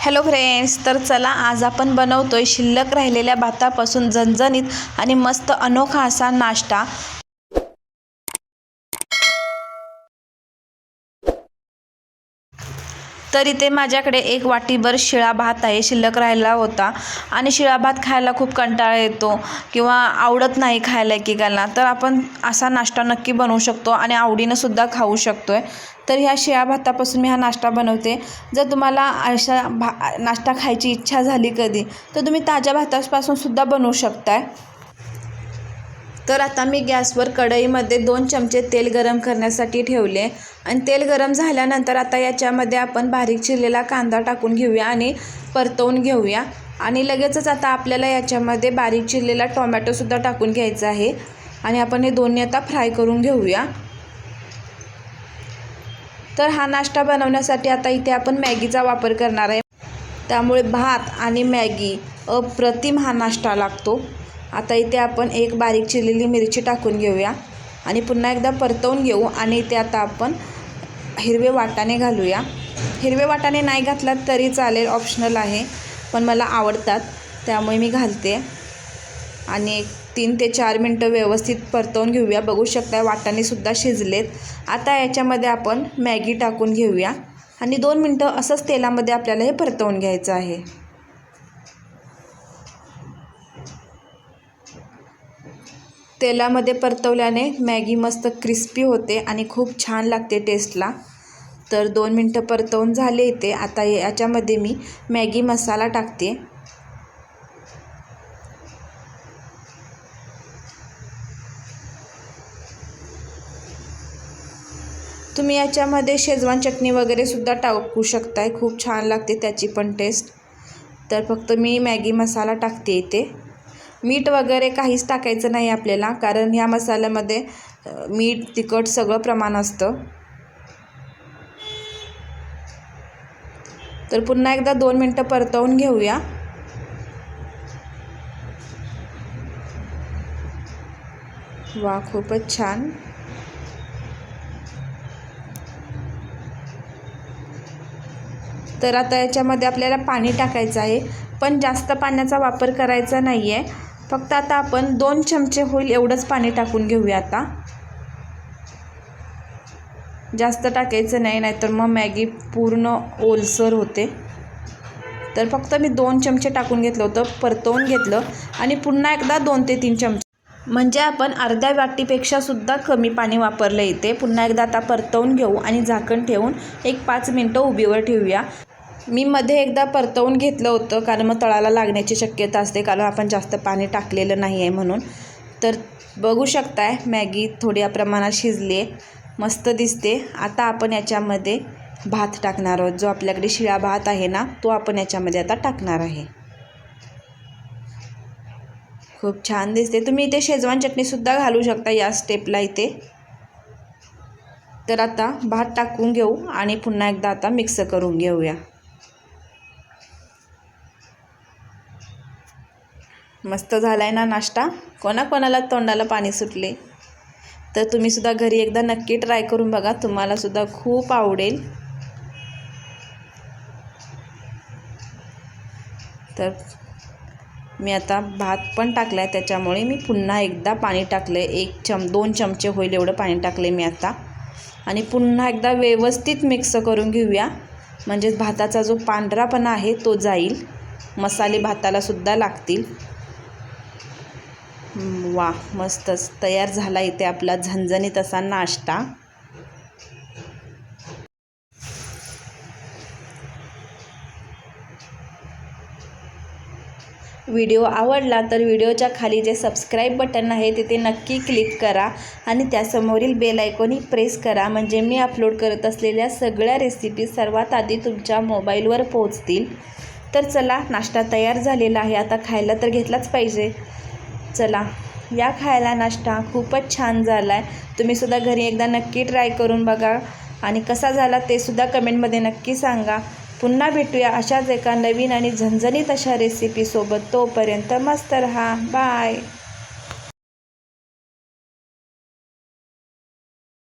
Hello friends तर चला आज आपण बनवतोय शिल्लक राहिलेल्या भातापासून झणझणीत आणि मस्त अनोखा असा नाश्ता. तर इथे माझ्याकडे एक वाटीभर शिळा भात आहे शिल्लक राहिला होता. आणि शिळा भात खायला खूप कंटाळा येतो किंवा आवडत नाही खायला एकेकाला तर आपण असा नाश्ता नक्की बनवू शकतो आणि आवडीनंसुद्धा खाऊ शकतो आहे तर ह्या शिळ्या भातापासून मी हा नाश्ता बनवते. जर तुम्हाला अशा भा नाश्ता खायची इच्छा झाली कधी तर तुम्ही ताज्या भातापासून सुद्धा बनवू शकताय. तर आता मी गॅसवर कढईमध्ये दोन चमचे तेल गरम करण्यासाठी ठेवले. आणि तेल गरम झाल्यानंतर आता याच्यामध्ये आपण बारीक चिरलेला कांदा टाकून घेऊया आणि परतवून घेऊया. आणि लगेचच आता आपल्याला याच्यामध्ये बारीक चिरलेला टोमॅटोसुद्धा टाकून घ्यायचा आहे. आणि आपण हे दोन्ही आता फ्राय करून घेऊया. तर हा नाश्ता बनवण्यासाठी आता इथे आपण मॅगीचा वापर करणार आहे. त्यामुळे भात आणि मॅगी अप्रतिम हा नाश्ता लागतो. आता इथे आपण एक बारीक चिरलेली मिरची टाकून घेऊया आणि पुन्हा एकदा परतवून घेऊ आणि इथे आता आपण हिरवे वाटाणे घालूया. हिरवे वाटाणे नाही घातलात तरी चालेल ऑप्शनल आहे पण मला आवडतात. त्यामुळे मी घालते. आणि तीन ते चार मिनटं व्यवस्थित परतवून घेऊया. बघू शकता वाटाणेसुद्धा शिजलेत. आता याच्यामध्ये आपण मॅगी टाकून घेऊया. आणि दोन मिनटं असंच तेलामध्ये आपल्याला हे परतवून घ्यायचं आहे. तेलामध्ये परतवल्याने मॅगी मस्त क्रिस्पी होते आणि खूप छान लागते टेस्टला. तर दोन मिनटं परतवून झाले इथे. आता याच्यामध्ये मी मॅगी मसाला टाकते. तुम्ही याच्यामध्ये शेजवान चटणी वगैरे सुद्धा टाकू शकताय. खूप छान लागते त्याची पण टेस्ट तर फक्त मी मॅगी मसाला टाकते इथे. मीठ वगैरे काहीच टाकायचं नाही आपल्याला कारण ह्या मसाल्यामध्ये मीठ तिखट सगळं प्रमाण असतं. तर पुन्हा एकदा दोन मिनटं परतवून घेऊया. वा खूपच छान. तर आता याच्यामध्ये आपल्याला पाणी टाकायचं आहे. पण जास्त पाण्याचा वापर करायचा नाही आहे फक्त आता आपण दोन चमचे होईल एवढंच पाणी टाकून घेऊया आता. जास्त टाकायचं नाही नाहीतर मग मॅगी पूर्ण ओलसर होते. तर फक्त मी दोन चमचे टाकून घेतलं होतं परतवून घेतलं आणि पुन्हा एकदा दोन ते तीन चमचे. म्हणजे आपण अर्ध्या वाटीपेक्षा सुद्धा कमी पाणी वापरलं इथे. पुन्हा एकदा आता परतवून घेऊ आणि झाकण ठेवून एक पाच मिनटं उभीवर ठेवूया. मी मध्ये एकदा परतवून घेतलं होतं कारण मग तळाला लागण्याची शक्यता असते. कारण आपण जास्त पाणी टाकलेलं नाही आहे म्हणून. तर बघू शकताय मॅगी थोड्या प्रमाणात शिजली आहे. मस्त दिसते. आता आपण याच्यामध्ये भात टाकणार आहोत. जो आपल्याकडे शिळा भात आहे ना तो आपण याच्यामध्ये आता टाकणार आहे. खूप छान दिसते. तुम्ही इथे शेजवान चटणीसुद्धा घालू शकता या स्टेपला इथे. तर आता भात टाकून घेऊ आणि पुन्हा एकदा आता मिक्स करून घेऊया. मस्त झाला आहे ना नाश्ता? कोणाकोणाला तोंडाला पाणी सुटले? तर तुम्हीसुद्धा घरी एकदा नक्की ट्राय करून बघा. तुम्हालासुद्धा खूप आवडेल. तर मी आता भात पण टाकला आहे त्याच्यामुळे मी पुन्हा एकदा पाणी टाकलं आहे एक चम दोन चमचे होईल एवढं पाणी टाकले मी आता. आणि पुन्हा एकदा व्यवस्थित मिक्स करून घेऊया. म्हणजेच भाताचा जो पांढरापणा आहे तो जाईल. मसाले भातालासुद्धा लागतील. वा मस्तच तयार झाला इथे आपला झणझणीत असा नाश्ता. व्हिडिओ आवडला तर व्हिडिओच्या खाली जे सबस्क्राईब बटन आहे तिथे नक्की क्लिक करा आणि त्यासमोरील बेल आयकॉनही प्रेस करा. म्हणजे मी अपलोड करत असलेल्या सगळ्या रेसिपी सर्वात आधी तुमच्या मोबाईलवर पोहोचतील. तर चला नाश्ता तयार झालेला आहे. आता खायला तर घेतलाच पाहिजे. चला. या खायला नाश्ता खूपच छान झाला आहे तुम्हीसुद्धा घरी एकदा नक्की ट्राय करून बघा. आणि कसा झाला ते सुद्धा कमेंटमध्ये नक्की सांगा. पुन्हा भेटूया अशाच एका नवीन आणि झणझणीत अशा रेसिपीसोबत तोपर्यंत मस्त रहा. बाय